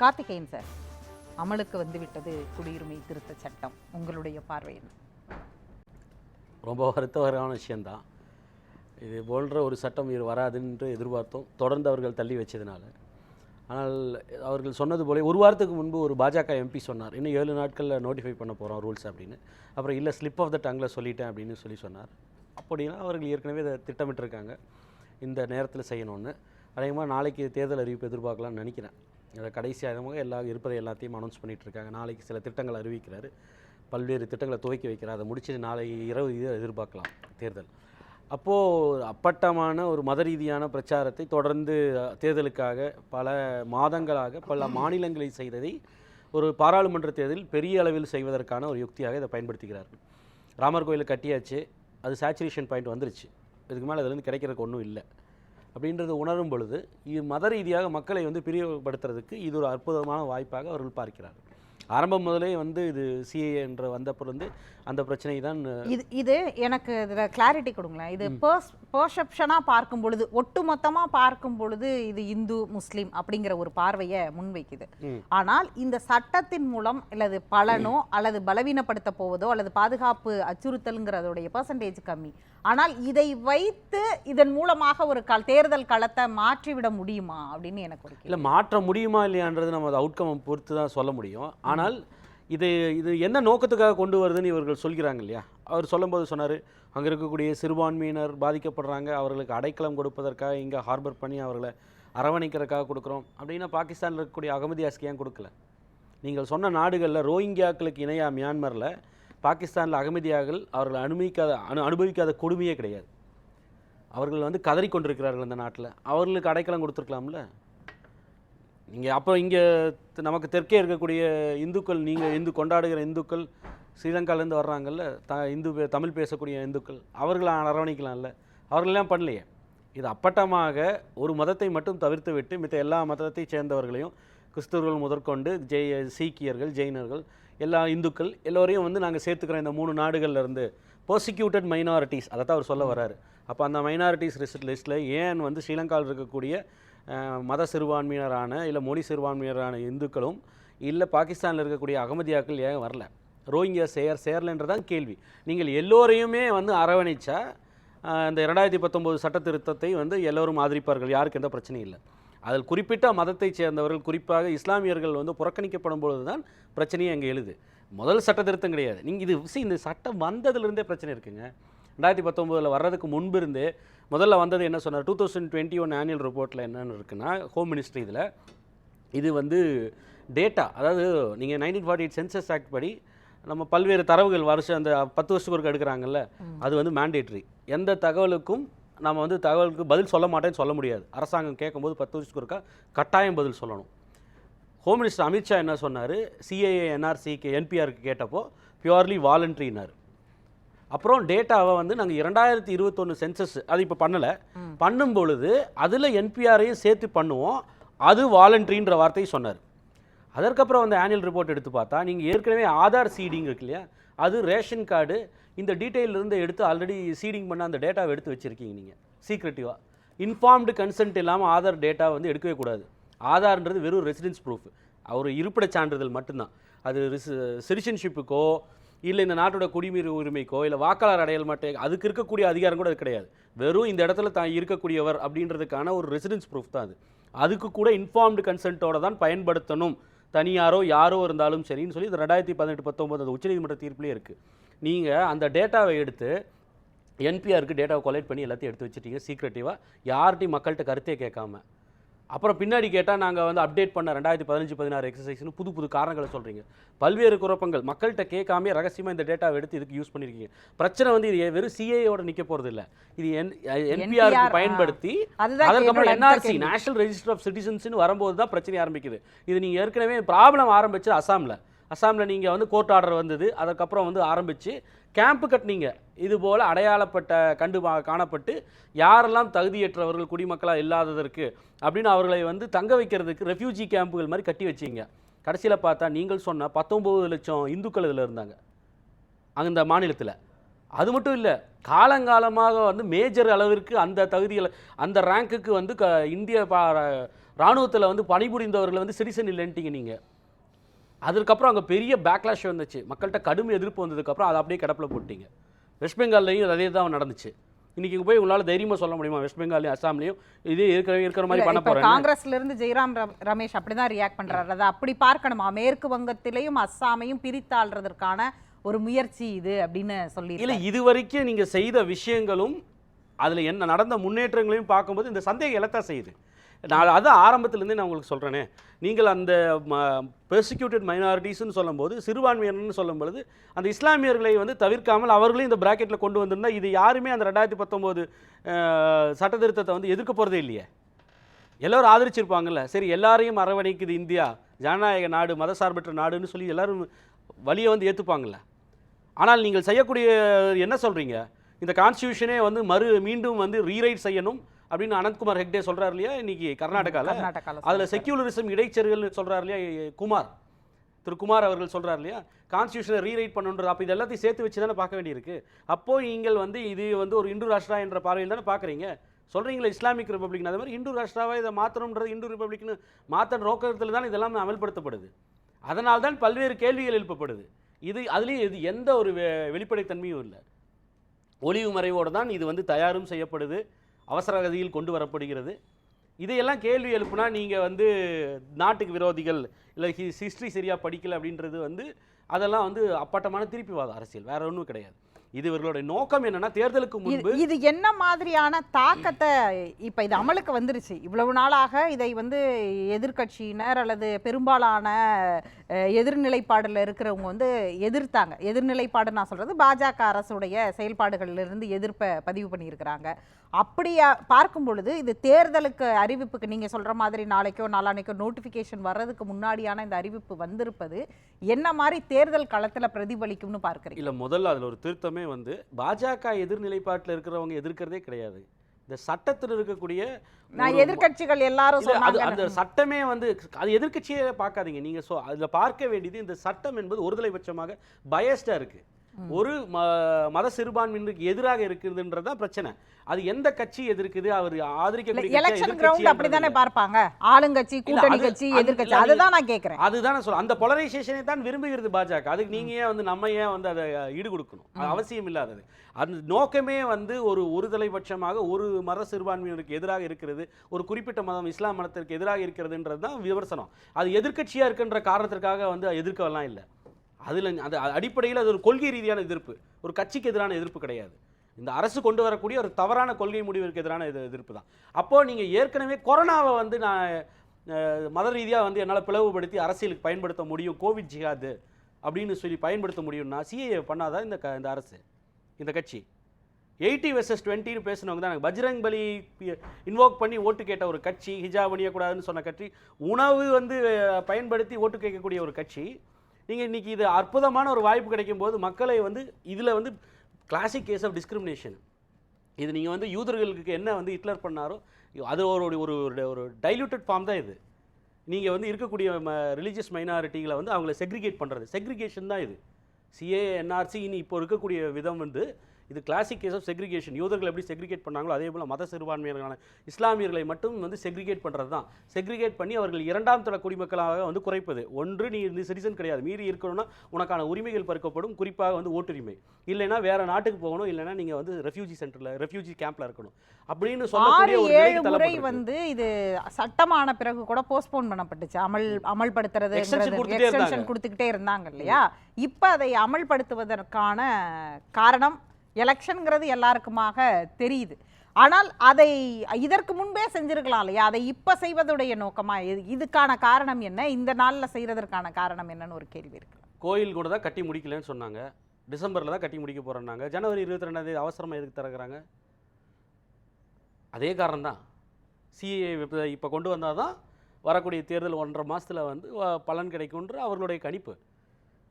Karthikeyan sir அமலுக்கு வந்து விட்டது குடியுரிமை திருத்த சட்டம். உங்களுடைய பார்வையில் ரொம்ப வருத்தகரமான விஷயந்தான் இது போன்ற ஒரு சட்டம் இது வராதுன்னு எதிர்பார்த்தோம். தொடர்ந்து அவர்கள் தள்ளி வச்சதுனால. ஆனால் அவர்கள் சொன்னது போல ஒரு வாரத்துக்கு முன்பு ஒரு பாஜக எம்பி சொன்னார். இன்னும் ஏழு நாட்களில் நோட்டிஃபை பண்ண போகிறோம் ரூல்ஸ் அப்படின்னு. அப்புறம் இல்லை ஸ்லிப் ஆஃப் த டங்கில் சொல்லிட்டேன் அப்படின்னு சொல்லி சொன்னார். அப்படின்னா அவர்கள் ஏற்கனவே இதை திட்டமிட்டிருக்காங்க. இந்த நேரத்தில் செய்யணும்னு. அதேமாதிரி நாளைக்கு தேர்தல் அறிவிப்பு எதிர்பார்க்கலாம்னு நினைக்கிறேன். கடைசியாக எல்லா இருப்பதை எல்லாத்தையும் அனௌன்ஸ் பண்ணிகிட்டு இருக்காங்க நாளைக்கு சில திட்டங்கள் அறிவிக்கிறார். பல்வேறு திட்டங்களை துவக்கி வைக்கிறார். அதை முடிச்சு நாளை இரவு இது எதிர்பார்க்கலாம் தேர்தல். அப்போது அப்பட்டமான ஒரு மத ரீதியான பிரச்சாரத்தை தொடர்ந்து தேர்தலுக்காக பல மாதங்களாக பல மாநிலங்களில் செய்ததை ஒரு பாராளுமன்ற தேர்தலில் பெரிய அளவில் செய்வதற்கான ஒரு யுக்தியாக இதை பயன்படுத்துகிறார் ராமர் கோயிலை கட்டியாச்சு. அது சேச்சுரேஷன் பாயிண்ட் வந்துருச்சு. இதுக்கு மேலே அதுலேருந்து கிடைக்கிறதுக்கு ஒன்றும் இல்லை. அப்படின்றது உணரும் பொழுது இது மத ரீதியாக மக்களை வந்து பிரிவுபடுத்துறதுக்கு இது ஒரு அற்புதமான வாய்ப்பாக அவர்கள் பார்க்கிறார்கள். ஆரம்பம் முதலே வந்து இது சிஏ என்ற வந்தப்போ வந்து அந்த பிரச்சனை தான் இது இது எனக்கு இதில் கிளாரிட்டி கொடுங்களேன். இது பர்ஸ் பர்செப்ஷனாக பார்க்கும் பொழுது ஒட்டுமொத்தமாக பார்க்கும் பொழுது இது இந்து முஸ்லீம் அப்படிங்கிற ஒரு பார்வையை முன்வைக்குது. ஆனால் இந்த சட்டத்தின் மூலம் அல்லது பலனோ அல்லது பலவீனப்படுத்த போவதோ அல்லது பாதுகாப்பு அச்சுறுத்தலுங்கிறதோடைய பர்சன்டேஜ் கம்மி. ஆனால் இதை வைத்து இதன் மூலமாக ஒரு கல் தேர்தல் களத்தை மாற்றிவிட முடியுமா அப்படின்னு எனக்கு ஒரு. இல்லை மாற்ற முடியுமா இல்லையான்றது நம்ம அவுட்கம் பொறுத்து தான் சொல்ல முடியும். ஆனால் இது இது என்ன நோக்கத்துக்காக கொண்டு வருதுன்னு இவர்கள் சொல்கிறாங்க இல்லையா? அவர் சொல்லும்போது சொன்னார் அங்கே இருக்கக்கூடிய சிறுபான்மையினர் பாதிக்கப்படுறாங்க. அவர்களுக்கு அடைக்கலம் கொடுப்பதற்காக இங்கே ஹார்பர் பண்ணி அவர்களை அரவணைக்கிறதுக்காக கொடுக்குறோம். அப்படின்னா பாகிஸ்தானில் இருக்கக்கூடிய அகமதியாஸ்க்கு ஏன் கொடுக்கல? நீங்கள் சொன்ன நாடுகளில் ரோஹிங்கியாக்களுக்கு இணையாக மியான்மரில் பாகிஸ்தானில் அகமதியாக்கள் அவர்களை அனுமதிக்காத அனு அனுபவிக்காத கொடுமையே கிடையாது. அவர்கள் வந்து கதறி கொண்டிருக்கிறார்கள் அந்த நாட்டில். அவர்களுக்கு அடைக்கலம் கொடுத்துருக்கலாம்ல? நீங்கள் அப்போ இங்கே நமக்கு தெற்கே இருக்கக்கூடிய இந்துக்கள் நீங்கள் இந்து கொண்டாடுகிற இந்துக்கள் ஸ்ரீலங்காலேருந்து வர்றாங்கல்ல த இந்து பே- தமிழ் பேசக்கூடிய இந்துக்கள் அவர்களை அரவணைக்கலாம்ல. அவர்களெல்லாம் பண்ணலையே. இது அப்பட்டமாக ஒரு மதத்தை மட்டும் தவிர்த்து விட்டு மித்த எல்லா மதத்தை சேர்ந்தவர்களையும் கிறிஸ்தவர்கள் முதற்கொண்டு ஜெய் சீக்கியர்கள் ஜெயினர்கள் எல்லா இந்துக்கள் எல்லோரையும் வந்து நாங்கள் சேர்த்துக்கிறோம். இந்த மூணு நாடுகள்லேருந்து பர்சிக்யூட்டட் மைனாரிட்டிஸ் அதை தான் அவர் சொல்ல வர்றாரு. அப்போ அந்த மைனாரிட்டிஸ் லிஸ்ட் லிஸ்ட்டில் ஏன் வந்து ஸ்ரீலங்காவில் இருக்கக்கூடிய மத சிறுபான்மையினரான இல்லை மொழி சிறுபான்மையினரான இந்துக்களும் இல்லை பாகிஸ்தானில் இருக்கக்கூடிய அகமதியாக்கள் ஏன் வரல? ரோஹிங்கியா சேர் சேரலன்றதான் கேள்வி. நீங்கள் எல்லோரையுமே வந்து அரவணைச்சா இந்த ரெண்டாயிரத்தி பத்தொம்போது சட்ட திருத்தத்தை வந்து எல்லோரும் ஆதரிப்பார்கள். யாருக்கு எந்த பிரச்சனையும் இல்லை. அதில் குறிப்பிட்ட மதத்தைச் சேர்ந்தவர்கள் குறிப்பாக இஸ்லாமியர்கள் வந்து புறக்கணிக்கப்படும் பொழுது தான் பிரச்சனையே அங்கே எழுது. முதல் சட்ட திருத்தம் கிடையாது. நீங்கள் இது see, இந்த சட்டம் வந்ததுலேருந்தே பிரச்சனை இருக்குங்க. ரெண்டாயிரத்தி பத்தொம்போதில் வர்றதுக்கு முன்பு இருந்தே முதல்ல வந்தது என்ன சொன்னார்? Two thousand twenty one annual ரிப்போர்ட்டில் என்னென்னு இருக்குன்னா ஹோம் மினிஸ்ட்ரி இதில் இது வந்து டேட்டா அதாவது நீங்கள் nineteen forty eight census act படி நம்ம பல்வேறு தரவுகள் வருஷம் அந்த பத்து வருஷத்துக்கு ஒருக்க எடுக்கிறாங்கல்ல அது வந்து மேண்டேட்ரி எந்த தகவலுக்கும் நம்ம வந்து தகவலுக்கு பதில் சொல்ல மாட்டேன்னு சொல்ல முடியாது. அரசாங்கம் கேட்கும்போது பத்து வருஷத்துக்கு ஒருக்கா கட்டாயம் பதில் சொல்லணும். ஹோம் மினிஸ்டர் அமித்ஷா என்ன சொன்னார்? சிஏஏ என்ஆர்சிக்கு என்பிஆருக்கு கேட்டப்போ பியூர்லி வாலண்ட்ரினார் அப்புறம் டேட்டாவை வந்து நாங்கள் இரண்டாயிரத்தி இருபத்தொன்று சென்சஸ் அது இப்போ பண்ணலை. பண்ணும் பொழுது அதில் என்பிஆரையும் சேர்த்து பண்ணுவோம். அது வாலண்ட்ரின்ற வார்த்தையை சொன்னார். அதற்கப்புறம் வந்து ஆனுவல் ரிப்போர்ட் எடுத்து பார்த்தா நீங்கள் ஏற்கனவே ஆதார் சீடிங் இருக்கு இல்லையா? அது ரேஷன் கார்டு இந்த டீட்டெயிலிருந்து எடுத்து ஆல்ரெடி சீடிங் பண்ண அந்த டேட்டாவை எடுத்து வச்சுருக்கீங்க நீங்கள் சீக்ரெட்டிவாக இன்ஃபார்ம்டு கன்சென்ட் இல்லாமல் ஆதார் டேட்டா வந்து எடுக்கவே கூடாது. ஆதார்ன்றது வெறும் ரெசிடென்ஸ் ப்ரூஃப் ஒரு இருப்பிடச் சான்றிதழ் மட்டும்தான். அது சிட்டிசன்ஷிப்புக்கோ இல்லை இந்த நாட்டோட குடியுரிமை உரிமைக்கோ இல்லை வாக்காளர் அடையல் மாட்டே அதுக்கு இருக்கக்கூடிய அதிகாரம் கூட அது கிடையாது. வெறும் இந்த இடத்துல தான் இருக்கக்கூடியவர் அப்படின்றதுக்கான ஒரு ரெசிடென்ஸ் ப்ரூஃப் தான் அது. அதுக்கு கூட இன்ஃபார்ம்டு கன்சென்ட்டோட தான் பயன்படுத்தணும். தனியாரோ யாரோ இருந்தாலும் சரின்னு சொல்லி இந்த ரெண்டாயிரத்தி பதினெட்டு பத்தொம்போது அந்த உச்சநீதிமன்ற தீர்ப்புலேயே இருக்குது நீங்கள் அந்த டேட்டாவை எடுத்து என்பிஆருக்கு டேட்டாவை கொலெக்ட் பண்ணி எல்லாத்தையும் எடுத்து வச்சுட்டீங்க சீக்ரெட்டிவாக யார்கிட்டையும் மக்கள்கிட்ட கருத்தே கேட்காம. அப்புறம் பின்னாடி கேட்டால் நாங்கள் வந்து அப்டேட் பண்ண ரெண்டாயிரத்தி பதினஞ்சு பதினாறு எக்ஸசைஸ்னு புது புது காரணங்களை சொல்கிறீங்க பல்வேறு குழப்பங்கள். மக்கள்கிட்ட கேட்காம ரகசியமாக இந்த டேட்டாவை எடுத்து இதுக்கு யூஸ் பண்ணியிருக்கீங்க பிரச்சனை வந்து இது வெறும் சிஏயோட நிற்க போகிறது இல்லை இது என் என்பிஆருக்கு பயன்படுத்தி அடுத்த என்ஆர்சி. நேஷனல் ரெஜிஸ்டர் ஆஃப் சிட்டிசன்ஸ்னு வரும்போது தான் பிரச்சனை ஆரம்பிக்குது. இது நீங்கள் ஏற்கனவே ப்ராப்ளம் ஆரம்பிச்சது அசாமில். அசாமில் நீங்கள் வந்து கோர்ட் ஆர்டர் வந்தது அதுக்கப்புறம் வந்து ஆரம்பித்து கேம்ப்பு கட்டினீங்க. இது போல் அடையாளப்பட்ட கண்டு காணப்பட்டு யாரெல்லாம் தகுதியற்றவர்கள் குடிமக்களாக இல்லாததற்கு அப்படின்னு அவர்களை வந்து தங்க வைக்கிறதுக்கு ரெஃப்யூஜி கேம்புகள் மாதிரி கட்டி வச்சிங்க. கடைசியில் பார்த்தா நீங்கள் சொன்ன பத்தொம்பது லட்சம் இந்துக்கள் இதில் இருந்தாங்க. அந்த மாநிலத்தில். அது மட்டும் இல்லை காலங்காலமாக வந்து மேஜர் அளவிற்கு அந்த தகுதியில் அந்த ரேங்க்குக்கு வந்து க இந்திய பா இராணுவத்தில் வந்து பணிபுரிந்தவர்கள் வந்து சிட்டிசன் இல்லைன்ட்டீங்க நீங்கள் அதுக்கப்புறம் அங்கே பெரிய பேக்லாஷ் வந்துச்சு. மக்கள்கிட்ட கடும் எதிர்ப்பு வந்ததுக்கப்புறம் அதை அப்படியே கிடப்பில் போட்டீங்க. வெஸ்ட் பெங்கால்லையும் அதே தான் நடந்துச்சு. இன்னைக்கு இங்கே போய் உங்களால் தைரியமாக சொல்ல முடியுமா? வெஸ்ட் பெங்கால்லையும் அஸ்ஸாம்லையும் இதே இருக்கிற இருக்கிற மாதிரி பண்ண போகிறேன் காங்கிரஸ்ல இருந்து ஜெயராம் ரமேஷ் அப்படிதான் ரியாக்ட் பண்றாரு. அதை அப்படி பார்க்கணுமா? மேற்கு வங்கத்திலையும் அஸ்ஸாமையும் பிரித்தாள்றதற்கான ஒரு முயற்சி இது அப்படின்னு சொல்லி இல்லை இது வரைக்கும் நீங்கள் செய்த விஷயங்களும் அதில் என்ன நடந்த முன்னேற்றங்களையும் பார்க்கும்போது இந்த சந்தேகம் எழத்தான் செய்யுது. நான் அதான் ஆரம்பத்துலேருந்தே நான் உங்களுக்கு சொல்கிறேனே நீங்கள் அந்த பெர்சிக்யூட்டட் மைனாரிட்டிஸ்னு சொல்லும்போது சிறுபான்மையினர்னு சொல்லும்பொழுது அந்த இஸ்லாமியர்களை வந்து தவிர்க்காமல் அவர்களையும் இந்த பிராக்கெட்டில் கொண்டு வந்திருந்தா இது யாருமே அந்த ரெண்டாயிரத்தி பத்தொம்போது சட்டத்திருத்தத்தை வந்து எதிர்க்க போகிறதே இல்லையே. எல்லோரும் ஆதரிச்சிருப்பாங்கல்ல. சரி எல்லாரையும் அரவணைக்குது இந்தியா. ஜனநாயக நாடு மதசார்பற்ற நாடுன்னு சொல்லி எல்லோரும் வழியை வந்து ஏற்றுப்பாங்கள்ல ஆனால் நீங்கள் செய்யக்கூடிய என்ன சொல்கிறீங்க இந்த கான்ஸ்டியூஷனே வந்து மறு மீண்டும் வந்து ரீரைட் செய்யணும். அப்படின்னு அனந்த்குமார் ஹெக்டே சொல்கிறார் இல்லையா? இன்னைக்கு கர்நாடகாவில் கர்நாடகால அதில் செக்யூலரிசம் இடைச்செருகல் சொல்கிறார் இல்லையா? குமார். திரு குமார் அவர்கள் சொல்கிறார் இல்லையா? கான்ஸ்டியூஷனை ரீரைட் பண்ணுன்றது அப்போ இது எல்லாத்தையும் சேர்த்து வச்சு தானே பார்க்க வேண்டியிருக்கு. அப்போ நீங்கள் வந்து இது வந்து ஒரு இந்து ராஷ்டிரா என்ற பார்வையில் தானே பார்க்குறீங்க. சொல்கிறீங்களா இஸ்லாமிக் ரிப்பப்ளிக் அதே மாதிரி இந்து ராஷ்டிராவை இதை மாற்றணுன்றது இந்து ரிப்பப்ளிக்னு மாற்ற நோக்கத்தில் தான் இதெல்லாம் அமல்படுத்தப்படுது. அதனால் தான் பல்வேறு கேள்விகள் எழுப்பப்படுது. இது அதுலேயும் இது எந்த ஒரு வெளிப்படைத்தன்மையும் இல்லை. ஒளிவு மறைவோடு தான் இது வந்து தயாரும் செய்யப்படுது. அவசர கதியில் கொண்டு வரப்படுகிறது. இதையெல்லாம் கேள்வி எழுப்புனா நீங்கள் வந்து நாட்டுக்கு விரோதிகள் இல்லை ஹிஸ்ட்ரி சரியாக படிக்கல அப்படின்றது வந்து அதெல்லாம் வந்து அப்பட்டமான திருப்பிவாத அரசியல் வேற ஒன்றும் கிடையாது. இது இவர்களுடைய நோக்கம் என்னன்னா தேர்தலுக்கு முன்பு இது என்ன மாதிரியான தாக்கத்தை இப்ப இது அமலுக்கு வந்துருச்சு. இவ்வளவு நாளாக இதை வந்து எதிர்க்கட்சியினர் அல்லது பெரும்பாலான எதிர்நிலைப்பாடில் இருக்கிறவங்க வந்து எதிர்த்தாங்க. எதிர்நிலைப்பாடு நான் சொல்கிறது பாஜக அரசுடைய செயல்பாடுகளிலிருந்து எதிர்ப்பை பதிவு பண்ணியிருக்கிறாங்க. அப்படியா பார்க்கும் பொழுது இது தேர்தலுக்கு அறிவிப்புக்கு நீங்கள் சொல்கிற மாதிரி நாளைக்கோ நாளானைக்கோ நோட்டிஃபிகேஷன் வர்றதுக்கு முன்னாடியான இந்த அறிவிப்பு வந்திருப்பது என்ன மாதிரி தேர்தல் களத்தில் பிரதிபலிக்கும்னு பார்க்குறீங்க? இல்லை முதல்ல அதில் ஒரு திருத்தமே வந்து பாஜக எதிர்நிலைப்பாட்டில் இருக்கிறவங்க எதிர்க்கிறதே கிடையாது. இந்த சட்டத்தில் இருக்கக்கூடிய நான் எதிர்க்கட்சிகள் எல்லாரும் அது அந்த சட்டமே வந்து அது எதிர்க்கட்சியே பார்க்காதீங்க. நீங்க சோ அதுல பார்க்க வேண்டியது இந்த சட்டம் என்பது ஒருதலைபட்சமாக பயஸ்டா இருக்கு. ஒரு மத சிறுபான்மையினருக்கு எதிராக இருக்குதுன்றது தான் பிரச்சனை. அது எந்த கட்சி எதிர்க்குது? அவர் கட்சியா, எலெக்ஷன் கிரவுண்ட் அப்படிதானே. பார்ப்பாங்க. ஆளுங்கட்சி கூட்டணி கட்சி எதிர்க்கட்சி அதுதான் நான் கேக்குறேன். அதுதான் நான் சொல்ல அந்த பொலரைசேஷனை தான் விரும்புகிறது பாஜக. அதுக்கு நீங்க ஏன் வந்து நம்ம ஏன் வந்து அதை ஈடு கொடுக்கணும் அது அவசியம் இல்லாதது. அந்த நோக்கமே வந்து ஒரு ஒருதலைபட்சமாக ஒரு மத சிறுபான்மையினருக்கு எதிராக இருக்கிறது ஒரு குறிப்பிட்ட மதம் இஸ்லாம் மதத்திற்கு எதிராக இருக்கிறதுன்றது தான் விமர்சனம். அது எதிர்க்கட்சியா இருக்கின்ற காரணத்திற்காக வந்து எதிர்க்கலாம் இல்லை. அதில் அது அடிப்படையில் அது ஒரு கொள்கை ரீதியான எதிர்ப்பு. ஒரு கட்சிக்கு எதிரான எதிர்ப்பு கிடையாது. இந்த அரசு கொண்டு வரக்கூடிய ஒரு தவறான கொள்கை முடிவிற்கு எதிரான இது எதிர்ப்பு தான் அப்போது நீங்கள் ஏற்கனவே கொரோனாவை வந்து நான் மத ரீதியாக வந்து என்னால் பிளவுபடுத்தி அரசியலுக்கு பயன்படுத்த முடியும் கோவிட் ஜிகாது அப்படின்னு சொல்லி பயன்படுத்த முடியும்னா சிஏ பண்ணாதான் இந்த க இந்த அரசு இந்த கட்சி? எயிட்டி வெர்சஸ் டுவெண்ட்டின்னு பேசினவங்க தான் எனக்கு பஜ்ரங் பலி இன்வோக் பண்ணி ஓட்டு கேட்ட ஒரு கட்சி ஹிஜாப் அணியக்கூடாதுன்னு சொன்ன கட்சி உணவு வந்து பயன்படுத்தி ஓட்டு கேட்கக்கூடிய ஒரு கட்சி நீங்கள் இன்றைக்கி இது அற்புதமான ஒரு வாய்ப்பு கிடைக்கும் போது மக்களை வந்து இதில் வந்து கிளாசிக் கேஸ் ஆஃப் டிஸ்கிரிமினேஷன் இது நீங்கள் வந்து யூதர்களுக்கு என்ன வந்து ஹிட்லர் பண்ணாரோ அது ஒரு ஒரு ஒரு- ஒரு டைல்யூட்டட் ஃபார்ம் தான் இது. நீங்கள் வந்து இருக்கக்கூடிய ரிலீஜியஸ் மைனாரிட்டிகளை வந்து அவங்கள செக்ரிகேட் பண்ணுறது செக்ரிகேஷன் தான் இது. சிஏ இனி இப்போ இருக்கக்கூடிய விதம் வந்து இது கிளாசிக் கேஸ் ஆஃப் செக்ரிகேஷன் யூதர்கள் எப்படி செக்ரிகேட் பண்ணாங்களோ அதே போல் மத சிறுபான்மையினரான இஸ்லாமியர்களை மட்டும் வந்து செக்ரிகேட் பண்ணுறது தான் செக்ரிகேட் பண்ணி அவர்கள் இரண்டாம் தர குடிமக்களாக வந்து குறைப்பது. ஒன்று நீ இந்த சிட்டிசன் கிடையாது. மீறி இருக்கணும்னா உனக்கான உரிமைகள் பறிக்கப்படும். குறிப்பாக வந்து ஓட்டுரிமை. இல்லைன்னா வேற நாட்டுக்கு போகணும். இல்லைன்னா நீங்கள் வந்து ரெஃப்யூஜி சென்டரில் ரெஃப்யூஜி கேம்ப்ல இருக்கணும். அப்படின்னு சொல்லக்கூடிய ஒரு நிலைக்கு. வந்து இது சட்டமான பிறகு கூட போஸ்ட்போன் பண்ணப்பட்டுச்சு. அமல் அமல்படுத்துறது. எக்ஸ்டென்ஷன் கொடுத்துக்கிட்டே இருந்தாங்க இல்லையா? இப்ப அதை அமல்படுத்துவதற்கான காரணம் எலெக்ஷனுங்கிறது எல்லாருக்குமாக தெரியுது. ஆனால் அதை இதற்கு முன்பே செஞ்சிருக்கலாம் இல்லையா? அதை இப்போ செய்வதுடைய நோக்கமா? இது- இதுக்கான காரணம் என்ன? இந்த நாளில் செய்கிறதற்கான காரணம் என்னன்னு ஒரு கேள்வி இருக்கு. கோயில் கூட தான் கட்டி முடிக்கலன்னு சொன்னாங்க. டிசம்பரில் தான் கட்டி முடிக்க போகிறேன்னாங்க ஜனவரி இருபத்தி ரெண்டாம் தேதி அவசரமாக எதுக்கு திறக்கிறாங்க? அதே காரணம் தான். சிஏ இப்போ கொண்டு வந்தால் தான் வரக்கூடிய தேர்தல் ஒன்றரை மாதத்தில் வந்து பலன் கிடைக்கும்ன்ற அவர்களுடைய கணிப்பு.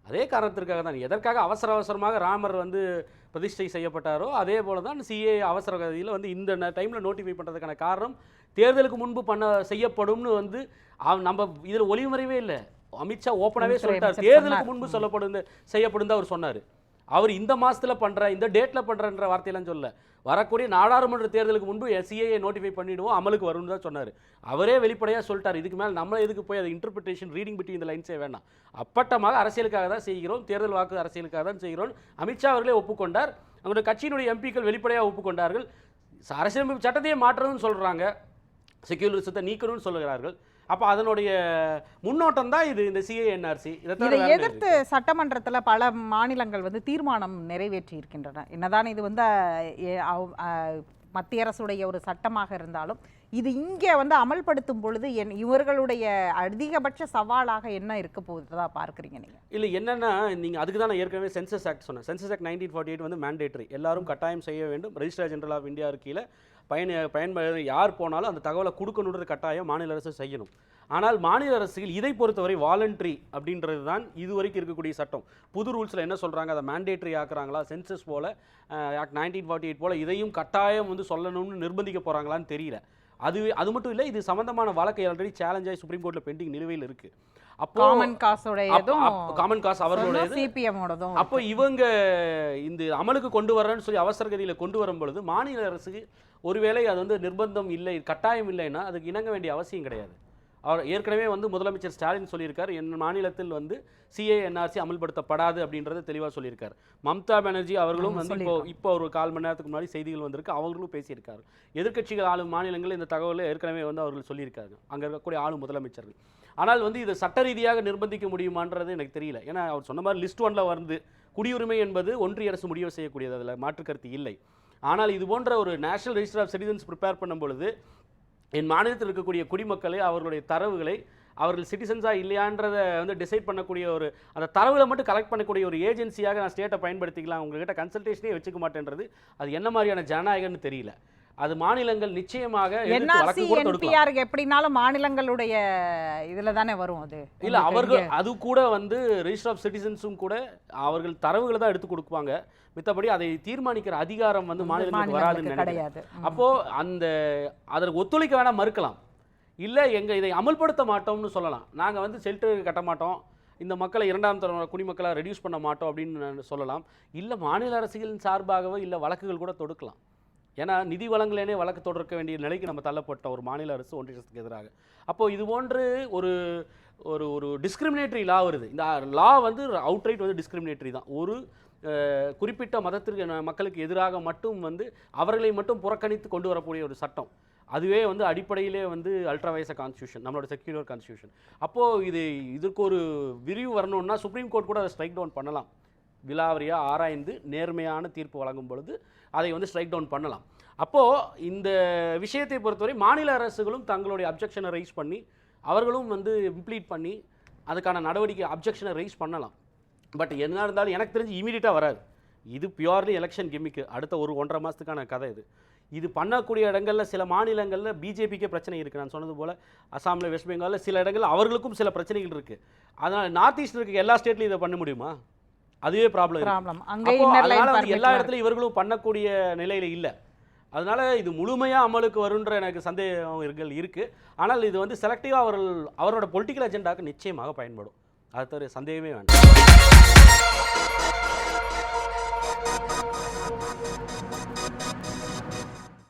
அதே காரணத்திற்காக தான். எதற்காக அவசர அவசரமாக ராமர் வந்து பிரதிஷ்டை செய்யப்பட்டாரோ அதே போல தான் சிஏ அவசர கதியில் வந்து இந்த டைமில் நோட்டிஃபை பண்ணுறதுக்கான காரணம் தேர்தலுக்கு முன்பு பண்ண செய்யப்படும்னு வந்து நம்ம இதில் ஒளிமறைவே இல்லை. அமித்ஷா ஓப்பனாகவே சொல்லிட்டார். தேர்தலுக்கு. முன்பு சொல்லப்படும் செய்யப்படும் தான் அவர் சொன்னார். அவர் இந்த மாதத்தில் பண்ணுற இந்த டேட்டில் பண்ணுறன்ற வார்த்தையெல்லாம் சொல்ல வரக்கூடிய நாடாளுமன்ற தேர்தலுக்கு முன்பு சிஏஏ நோட்டிஃபை பண்ணிவிடுவோம் அமலுக்கு வரும்னு தான் சொன்னார். அவரே வெளிப்படையாக சொல்லிட்டார். இதுக்கு மேலே நம்ம எதுக்கு போய் அதை இன்டர்பிரிட்டேஷன் ரீடிங் பிட்வீன் இந்த லைன்ஸே வேண்டாம் அப்பட்டமாக அரசியலுக்காக தான் செய்கிறோம் தேர்தல் வாக்கு அரசியலுக்காக தான் செய்கிறோம். அமித்ஷா அவர்களே ஒப்புக்கொண்டார். அவங்களுடைய கட்சியினுடைய எம்பிக்கள் வெளிப்படையாக ஒப்புக்கொண்டார்கள். அரசியலமைப்பு சட்டத்தையே மாற்றணும்னு சொல்கிறாங்க செக்யூலரிசத்தை நீக்கணும்னு சொல்கிறார்கள் அப்போ அதனுடைய முன்னோட்டம் தான் இது இந்த சிஏஎன்ஆர்சி இதை எதிர்த்து சட்டமன்றத்துல பல மாநிலங்கள் வந்து தீர்மானம் நிறைவேற்றி இருக்கின்றன என்னதான் இது வந்து மத்திய அரசுடைய ஒரு சட்டமாக இருந்தாலும் இது இங்கே வந்து அமல்படுத்தும் பொழுது என் இவர்களுடைய அதிகபட்ச சவாலாக என்ன இருக்க போகுதுதா பார்க்குறீங்க நீங்க? இல்லை என்னன்னா நீங்கள் அதுக்கு தான் நான் ஏற்கனவே சென்சஸ் ஆக்ட் சொன்னேன். Census act nineteen forty eight வந்து மேண்டேட்டரி எல்லாரும் கட்டாயம் செய்ய வேண்டும். ரெஜிஸ்டர் ஜெனரல் ஆஃப் இந்தியா கீழே பயன் பயன்படுற யார் போனாலும் அந்த தகவலை கொடுக்கணுன்ற கட்டாயம் மாநில அரசு செய்யணும். ஆனால் மாநில அரசுகள் இதை பொறுத்தவரை வாலண்ட்ரி அப்படின்றது தான் இதுவரைக்கும் இருக்கக்கூடிய சட்டம். புது ரூல்ஸில் என்ன சொல்கிறாங்க அதை மேண்டேட்ரி ஆக்குறாங்களா? சென்சஸ் போல் ஆக்ட் நைன்டீன் ஃபார்ட்டி எயிட் போல் இதையும் கட்டாயம் வந்து சொல்லணும்னு நிர்பந்திக்க போகிறாங்களான்னு தெரியல. அது அது மட்டும் இல்லை இது சம்பந்தமான வழக்கு ஆல்ரெடி சேலஞ்சாகி சுப்ரீம் கோர்ட்டில் பெண்டிங் நிலுவையில் இருக்குது அப்போ காமன் காசுடையதும் காமன் காசு அவர்களுடையது. சிபிஎம்மோடதும் அப்போ இவங்க இந்த அமலுக்கு கொண்டு வரேன்னு சொல்லி அவசர கதியில் கொண்டு வரும் பொழுது மாநில அரசுக்கு ஒருவேளை அது வந்து நிர்பந்தம் இல்லை கட்டாயம் இல்லைன்னா அதுக்கு இணங்க வேண்டிய அவசியம் கிடையாது. அவர் ஏற்கனவே வந்து முதலமைச்சர் ஸ்டாலின் சொல்லியிருக்கார் என் மாநிலத்தில் வந்து சிஏஎன்ஆர்சி அமல்படுத்தப்படாது அப்படின்றத தெளிவாக சொல்லியிருக்காரு. மம்தா பானர்ஜி அவர்களும் வந்து இப்போ இப்போ ஒரு கால் மணி நேரத்துக்கு முன்னாடி செய்திகள் வந்திருக்கு அவர்களும் பேசியிருக்காரு. எதிர்க்கட்சிகள் ஆளும் மாநிலங்களில் இந்த தகவலை ஏற்கனவே வந்து அவர்கள் சொல்லியிருக்காங்க. அங்கே இருக்கக்கூடிய ஆளும் முதலமைச்சர்கள். ஆனால் வந்து இதை சட்ட ரீதியாக நிர்பந்திக்க முடியுமான்றது எனக்கு தெரியல. ஏன்னா அவர் சொன்ன மாதிரி லிஸ்ட் ஒன்ல வந்து குடியுரிமை என்பது ஒன்றிய அரசு முடிவு செய்யக்கூடியது. அதில் மாற்று கருத்து இல்லை. ஆனால் இது போன்ற ஒரு national register of citizens prepare பண்ணும் பொழுது என் மாநிலத்தில் இருக்கக்கூடிய குடிமக்களை அவர்களுடைய தரவுகளை அவர்கள் சிட்டிசன்ஸாக இல்லையான்றதை வந்து டிசைட் பண்ணக்கூடிய ஒரு அந்த தரவுகளை மட்டும் கலெக்ட் பண்ணக்கூடிய ஒரு ஏஜென்சியாக நான் ஸ்டேட்டை பயன்படுத்திக்கலாம். உங்கள்கிட்ட கன்சல்டேஷனே வச்சுக்க மாட்டேன்றது. அது என்ன மாதிரியான ஜனநாயகம்னு தெரியல. அது மாநிலங்கள் நிச்சயமாக எப்படினாலும் மாநிலங்களுடைய இதுல தானே வரும் அது? இல்ல அவர்கள். அது கூட வந்து ரெஜிஸ்டர் ஆஃப் சிட்டிசன்ஸும் கூட அவர்கள் தரவுகளை தான் எடுத்து கொடுப்பாங்க. மித்தபடி அதை தீர்மானிக்கிற அதிகாரம் வந்து மாநிலங்களுக்கு வராதுன்னு கிடையாது. அப்போ அந்த அதற்கு ஒத்துழைக்க வேணா மறுக்கலாம். இல்ல எங்க இதை அமல்படுத்த மாட்டோம்னு சொல்லலாம். நாங்க வந்து ஷெல்டர் கட்ட மாட்டோம். இந்த மக்களை இரண்டாம் தர குடிமக்களை ரெடியூஸ் பண்ண மாட்டோம் அப்படின்னு சொல்லலாம். இல்ல மாநில அரசுகளின் சார்பாகவோ இல்ல வழக்குகள் கூட தொடுக்கலாம். ஏன்னா நிதி வளங்களேனே வழக்கு தொடர்க்க வேண்டிய நிலைக்கு நம்ம தள்ளப்பட்ட ஒரு மாநில அரசு ஒன்றிய அரசுக்கு எதிராக. அப்போது இது போன்று ஒரு ஒரு ஒரு டிஸ்கிரிமினேட்டரி லா வருது. இந்த லா வந்து அவுட்ரைட் வந்து டிஸ்கிரிமினேட்டரி தான். ஒரு குறிப்பிட்ட மதத்திற்கு மக்களுக்கு எதிராக மட்டும் வந்து அவர்களை மட்டும் புறக்கணித்து கொண்டு வரக்கூடிய ஒரு சட்டம். அதுவே வந்து அடிப்படையிலே வந்து அல்ட்ராவைச கான்ஸ்டியூஷன் நம்மளோட செக்யூலர் கான்ஸ்டியூஷன் அப்போது இது இதற்கு ஒரு விரிவு வரணும்னா சுப்ரீம் கோர்ட் கூட அதை ஸ்ட்ரைக் டவுன் பண்ணலாம். விலாவரியாக ஆராய்ந்து நேர்மையான தீர்ப்பு வழங்கும் பொழுது அதை வந்து ஸ்ட்ரைக் டவுன் பண்ணலாம். அப்போது இந்த விஷயத்தை பொறுத்தவரை மாநில அரசுகளும் தங்களுடைய அப்ஜெக்ஷனை ரைஸ் பண்ணி அவர்களும் வந்து இம்ப்ளீட் பண்ணி அதுக்கான நடவடிக்கை அப்ஜெக்ஷனை ரைஸ் பண்ணலாம். பட் என்ன இருந்தாலும் எனக்கு தெரிஞ்சு இமீடியட்டாக வராது. இது பியூர்லி எலெக்ஷன் கிம்மிக்கு அடுத்த ஒரு ஒன்றரை மாதத்துக்கான கதை இது. இது பண்ணக்கூடிய இடங்களில் சில மாநிலங்களில் பிஜேபிக்கே பிரச்சனை இருக்குது நான் சொன்னது போல் அசாமில் வெஸ்ட் பெங்காலில் சில இடங்களில் அவர்களுக்கும் சில பிரச்சனைகள் இருக்குது அதனால் நார்த் ஈஸ்ட் இருக்க எல்லா ஸ்டேட்லையும் இதை பண்ண முடியுமா? அதுவே ப்ராப்ளம் ப்ராப்ளம் அங்கே எல்லா இடத்துலையும் இவர்களும் பண்ணக்கூடிய நிலையில இல்ல. அதனால இது முழுமையா அமலுக்கு வருன்ற எனக்கு சந்தேகங்கள் இருக்கு ஆனால் இது வந்து செலக்டிவா அவர்கள் அவரோட பொலிட்டிக்கல் அஜெண்டாக்கு நிச்சயமாக பயன்படும். அது தவிர சந்தேகமே வேண்டாம்.